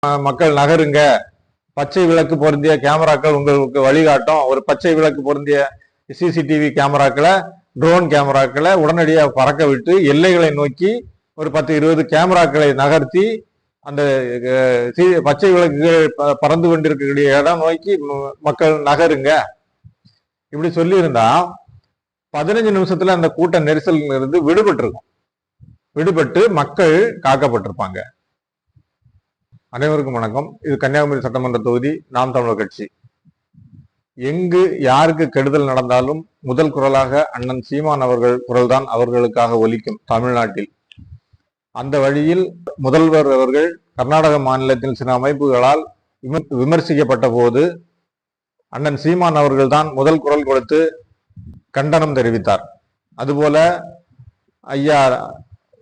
மக்கள் நகருங்க. பச்சை விளக்கு பொருந்திய கேமராக்கள் உங்களுக்கு வழிகாட்டும். ஒரு பச்சை விளக்கு பொருந்திய சிசிடிவி கேமராக்களை ட்ரோன் கேமராக்களை உடனடியாக பறக்க விட்டு எல்லைகளை நோக்கி ஒரு பத்து இருபது கேமராக்களை நகர்த்தி அந்த பச்சை விளக்குகள் ப- பறந்து கொண்டிருக்கக்கூடிய இடம் நோக்கி மக்கள் நகருங்க. இப்படி சொல்லியிருந்தா பதினஞ்சு நிமிஷத்துல அந்த கூட்ட நெரிசல் இருந்து விடுபட்டு இருக்கும் விடுபட்டு மக்கள் காக்கப்பட்டிருப்பாங்க. அனைவருக்கும் வணக்கம். இது கன்னியாகுமரி சட்டமன்ற தொகுதி நாம் தமிழர் கட்சி. எங்கு யாருக்கு கெடுதல் நடந்தாலும் முதல் குரலாக அண்ணன் சீமான் அவர்கள் குரல்தான் அவர்களுக்காக ஒலிக்கும் தமிழ்நாட்டில். அந்த வழியில் முதல்வர் அவர்கள் கர்நாடக மாநிலத்தில் சில அமைப்புகளால் விமர்சிக்கப்பட்ட போது அண்ணன் சீமான் அவர்கள்தான் முதல் குரல் கொடுத்து கண்டனம் தெரிவித்தார். அதுபோல ஐயா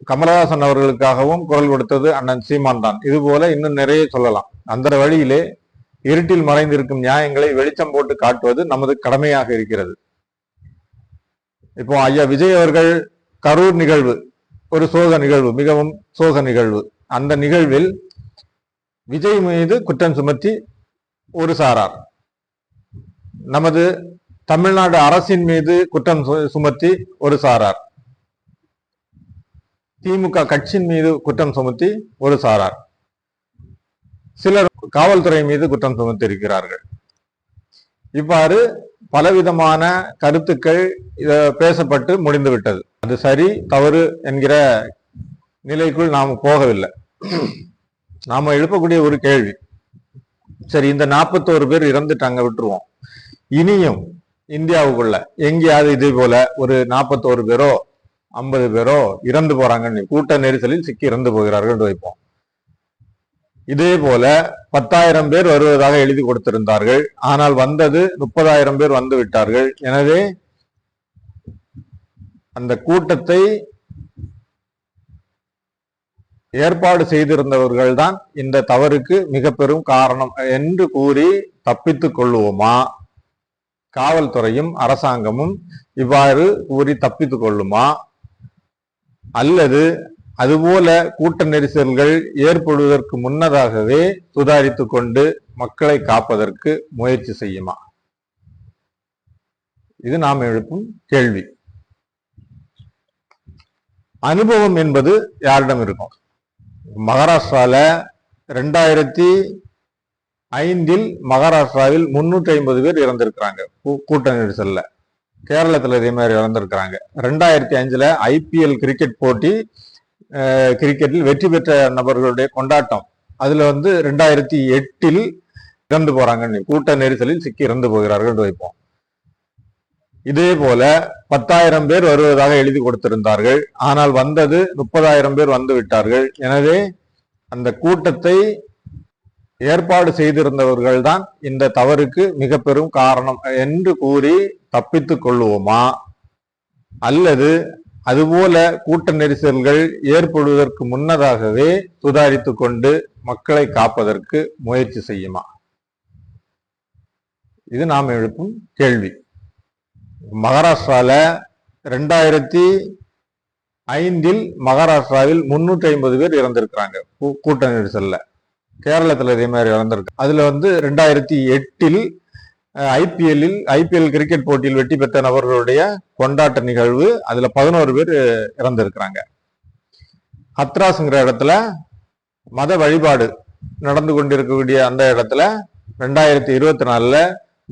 கமலஹாசன் அவர்களுக்காகவும் குரல் கொடுத்தது அண்ணன் சீமான் தான். இது போல இன்னும் நிறைய சொல்லலாம். அந்த வழியிலே இருட்டில் மறைந்திருக்கும் நியாயங்களை வெளிச்சம் போட்டு காட்டுவது நமது கடமையாக இருக்கிறது. இப்போ ஐயா விஜய் அவர்கள் கரூர் நிகழ்வு ஒரு சோக நிகழ்வு மிகவும் சோக நிகழ்வு. அந்த நிகழ்வில் விஜய் மீது குற்றம் சுமத்தி ஒரு சாரார். நமது தமிழ்நாடு அரசின் மீது குற்றம் சு- சுமத்தி ஒரு சாரார். திமுக கட்சியின் மீது குற்றம் சுமத்தி ஒரு சாரார். சிலர் காவல்துறை மீது குற்றம் சுமத்தி இருக்கிறார்கள். இவ்வாறு பலவிதமான கருத்துக்கள் இத பேசப்பட்டு முடிந்து விட்டது. அது சரி தவறு என்கிற நிலைக்குள் நாம் போகவில்லை. நாம எழுப்பக்கூடிய ஒரு கேள்வி. சரி இந்த நாற்பத்தோரு பேர் இறந்துட்டாங்க விட்டுருவோம். இனியும் இந்தியாவுக்குள்ள எங்கேயாவது இதே போல ஒரு நாற்பத்தோரு பேரோ ஐம்பது பேரோ இறந்து போறாங்கன்னு கூட்ட நெரிசலில் சிக்கி இறந்து போகிறார்கள் என்று வைப்போம். இதே போல பத்தாயிரம் பேர் வருவதாக எழுதி கொடுத்திருந்தார்கள். ஆனால் வந்தது முப்பதாயிரம் பேர் வந்து விட்டார்கள். எனவே அந்த கூட்டத்தை ஏற்பாடு செய்திருந்தவர்கள் தான் இந்த தவறுக்கு மிக பெரும் காரணம் என்று கூறி தப்பித்துக் கொள்ளுவோமா? காவல்துறையும் அரசாங்கமும் இவ்வாறு கூறி தப்பித்துக் கொள்ளுமா? அல்லது அதுபோல கூட்ட நெரிசல்கள் ஏற்படுவதற்கு முன்னதாகவே சுதாரித்து கொண்டு மக்களை காப்பதற்கு முயற்சி செய்யுமா? இது நாம் எழுப்பும் கேள்வி. அனுபவம் என்பது யாரிடம் இருக்கும்? மகாராஷ்டிரால ரெண்டாயிரத்தி ஐந்தில் மகாராஷ்டிராவில் முன்னூற்றி ஐம்பது பேர் இறந்திருக்கிறாங்க. கூ- கூட்ட நெரிசல்ல. கேரளத்துல இதே மாதிரி இழந்திருக்கிறாங்க ரெண்டாயிரத்தி அஞ்சுல ஐபிஎல் கிரிக்கெட் போட்டி அஹ், கிரிக்கெட்டில் வெற்றி பெற்ற நபர்களுடைய கொண்டாட்டம். அதுல வந்து ரெண்டாயிரத்தி எட்டில் இறந்து போறாங்கன்னு கூட்ட நெரிசலில் சிக்கி இறந்து போகிறார்கள் என்று வைப்போம். இதே போல பத்தாயிரம் பேர் வருவதாக எழுதி கொடுத்திருந்தார்கள். ஆனால் வந்தது முப்பதாயிரம் பேர் வந்து விட்டார்கள். எனவே அந்த கூட்டத்தை ஏற்பாடு செய்திருந்தவர்கள் தான் இந்த தவறுக்கு மிக பெரும் காரணம் என்று கூறி தப்பித்துக் கொள்ளுவோமா? அல்லது அதுபோல கூட்ட நெரிசல்கள் ஏற்படுவதற்கு முன்னதாகவே சுதாரித்துக் கொண்டு மக்களை காப்பதற்கு முயற்சி செய்யுமா? இது நாம் எழுப்பும் கேள்வி. மகாராஷ்டிரால ரெண்டாயிரத்தி ஐந்தில் மகாராஷ்டிராவில் முன்னூற்றி ஐம்பது பேர் இறந்திருக்கிறாங்க கூ- கூட்ட நெரிசல்ல. கேரளத்துல இதே மாதிரி இறந்திருக்கு. அதுல வந்து ரெண்டாயிரத்தி எட்டில் ஐபிஎல்லில் ஐபிஎல் கிரிக்கெட் போட்டியில் வெற்றி பெற்ற நபர்களுடைய கொண்டாட்ட நிகழ்வு. அதில் பதினோரு பேர் இறந்திருக்கிறாங்க. ஹத்ராஸ்ங்கிற இடத்துல மத வழிபாடு நடந்து கொண்டிருக்கக்கூடிய அந்த இடத்துல ரெண்டாயிரத்தி இருபத்தி நாலில்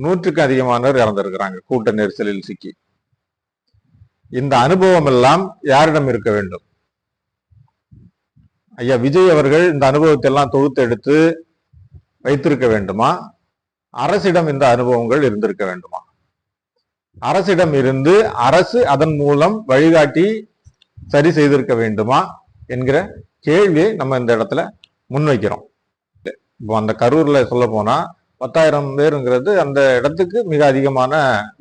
நூற்றுக்கும் அதிகமானவர் இறந்திருக்கிறாங்க கூட்ட நெரிசலில் சிக்கி. இந்த அனுபவம் எல்லாம் யாரிடம் இருக்க வேண்டும்? ஐயா விஜய் அவர்கள் இந்த அனுபவத்தை எல்லாம் தொகுத்து எடுத்து வைத்திருக்க வேண்டுமா? அரசிடம் இந்த அனுபவங்கள் இருந்திருக்க வேண்டுமா? அரசிடம் இருந்து அரசு அதன் மூலம் வழிகாட்டி சரி செய்திருக்க வேண்டுமா என்கிற கேள்வியை நம்ம இந்த இடத்துல முன்வைக்கிறோம். இப்போ அந்த கரூர்ல சொல்ல போனா பத்தாயிரம் பேருங்கிறது அந்த இடத்துக்கு மிக அதிகமான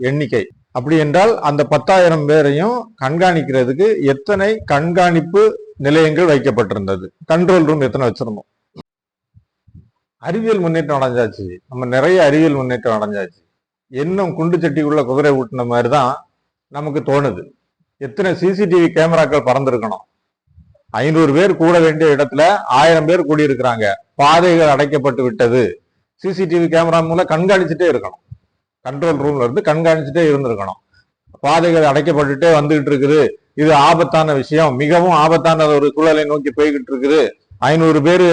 எண்ணிக்கை. அப்படி என்றால் அந்த பத்தாயிரம் பேரையும் கண்காணிக்கிறதுக்கு எத்தனை கண்காணிப்பு நிலையங்கள் வைக்கப்பட்டிருந்தது? கண்ட்ரோல் ரூம் எத்தனை வச்சிருந்தோம்? அறிவியல் முன்னேற்றம் அடைஞ்சாச்சு. நம்ம நிறைய அறிவியல் முன்னேற்றம் அடைஞ்சாச்சு. இன்னும் குண்டு சட்டிக்குள்ள குதிரை ஊட்டின மாதிரி தான் நமக்கு தோணுது. எத்தனை சிசிடிவி கேமராக்கள் பறந்துருக்கணும். ஐநூறு பேர் கூட வேண்டிய இடத்துல ஆயிரம் பேர் கூடியிருக்கிறாங்க. பாதைகள் அடைக்கப்பட்டு விட்டது. சிசிடிவி கேமரா மூலம் கண்காணிச்சுட்டே இருக்கணும். கண்ட்ரோல் ரூம்ல இருந்து கண்காணிச்சுட்டே இருந்திருக்கணும். பாதைகள் அடைக்கப்பட்டுட்டே வந்துகிட்டு இருக்குது. இது ஆபத்தான விஷயம். மிகவும் ஆபத்தான ஒரு சூழலை நோக்கி போய்கிட்டு இருக்குது. ஐநூறு பேர்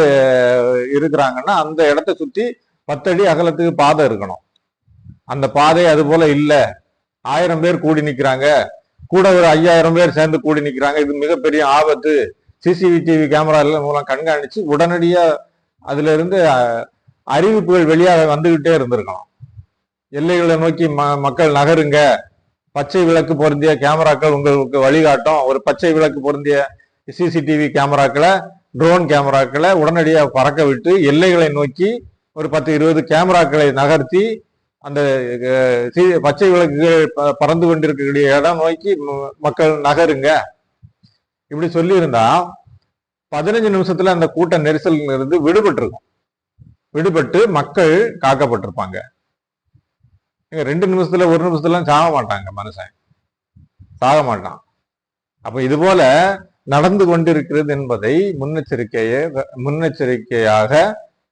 இருக்கிறாங்கன்னா அந்த இடத்த சுற்றி பத்தடி அகலத்துக்கு பாதை இருக்கணும். அந்த பாதை அது போல இல்லை. ஆயிரம் பேர் கூடி நிற்கிறாங்க கூட ஒரு ஐயாயிரம் பேர் சேர்ந்து கூடி நிற்கிறாங்க இது மிகப்பெரிய ஆபத்து. சிசிடிவி கேமரா மூலம் கண்காணித்து உடனடியாக அதுல இருந்து அறிவிப்புகள் வெளியாக வந்துகிட்டே இருந்திருக்கணும் எல்லைகளை நோக்கி ம மக்கள் நகருங்க. பச்சை விளக்கு பொருந்திய கேமராக்கள் உங்களுக்கு வழிகாட்டும். ஒரு பச்சை விளக்கு பொருந்திய சிசிடிவி கேமராக்களை ட்ரோன் கேமராக்களை உடனடியாக பறக்க விட்டு எல்லைகளை நோக்கி ஒரு பத்து இருபது கேமராக்களை நகர்த்தி அந்த பச்சை விளக்குகள் ப- பறந்து கொண்டிருக்கக்கூடிய இடம் நோக்கி ம- மக்கள் நகருங்க. இப்படி சொல்லியிருந்தா பதினஞ்சு நிமிஷத்துல அந்த கூட்ட நெரிசல் இருந்து விடுபட்டிருக்கும். விடுபட்டு மக்கள் காக்கப்பட்டிருப்பாங்க. ரெண்டு நிமிஷத்துல ஒரு நிமிஷத்துல சாக மாட்டாங்க மனுஷன். சாக மாட்டான். அப்ப இது போல நடந்து கொண்டிருக்கிறது என்பதை முன்னெச்சரிக்கையை முன்னெச்சரிக்கையாக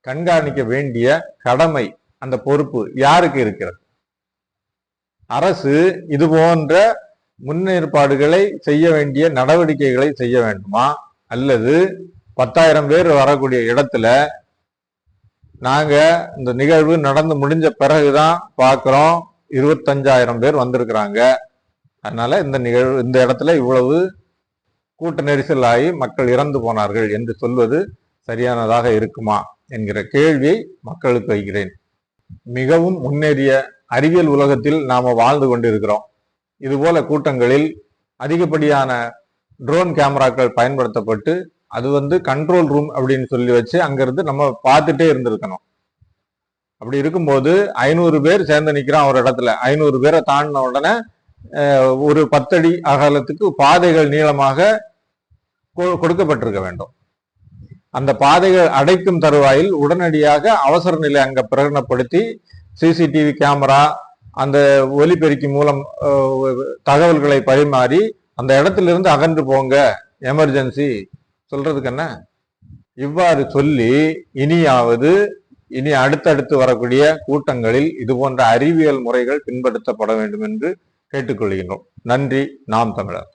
கண்காணிக்க வேண்டிய கடமை அந்த பொறுப்பு யாருக்கு இருக்கிறது? அரசு இது போன்ற முன்னேற்பாடுகளை செய்ய வேண்டிய நடவடிக்கைகளை செய்ய வேண்டுமா? அல்லது பத்தாயிரம் பேர் வரக்கூடிய இடத்துல நாங்க இந்த நிகழ்வு நடந்து முடிஞ்ச பிறகுதான் பார்க்குறோம் இருபத்தஞ்சாயிரம் பேர் வந்திருக்கிறாங்க. அதனால இந்த நிகழ்வு இந்த இடத்துல இவ்வளவு கூட்ட நெரிசல் ஆகி மக்கள் இறந்து போனார்கள் என்று சொல்வது சரியானதாக இருக்குமா என்கிற கேள்வியை மக்களுக்கு வைக்கிறேன். மிகவும் முன்னேறிய அறிவியல் உலகத்தில் நாம் வாழ்ந்து கொண்டிருக்கிறோம். இதுபோல கூட்டங்களில் அதிகப்படியான ட்ரோன் கேமராக்கள் பயன்படுத்தப்பட்டு அது வந்து கண்ட்ரோல் ரூம் அப்படின்னு சொல்லி வச்சு அங்கிருந்து நம்ம பார்த்துட்டே இருந்திருக்கணும். அப்படி இருக்கும்போது ஐநூறு பேர் சேர்ந்து நிற்கிறான் ஒரு இடத்துல. ஐநூறு பேரை தாண்டின உடனே ஒரு பத்தடி அகலத்துக்கு பாதைகள் நீளமாக கொடுக்கப்பட்டிருக்க வேண்டும். அந்த பாதைகள் அடைக்கும் தருவாயில் உடனடியாக அவசர நிலை அங்க பிரகடனப்படுத்தி சிசிடிவி கேமரா அந்த ஒலிபெருக்கி மூலம் தகவல்களை பரிமாறி அந்த இடத்திலிருந்து அகன்று போங்க எமர்ஜென்சி சொல்றதுக்கு என்ன? இவ்வாறு சொல்லி இனியாவது இனி அடுத்தடுத்து வரக்கூடிய கூட்டங்களில் இது போன்ற அறிவியல் முறைகள் பின்பற்றப்பட வேண்டும் என்று கேட்டுக்கொள்கின்றோம். நன்றி நாம் தமிழர்.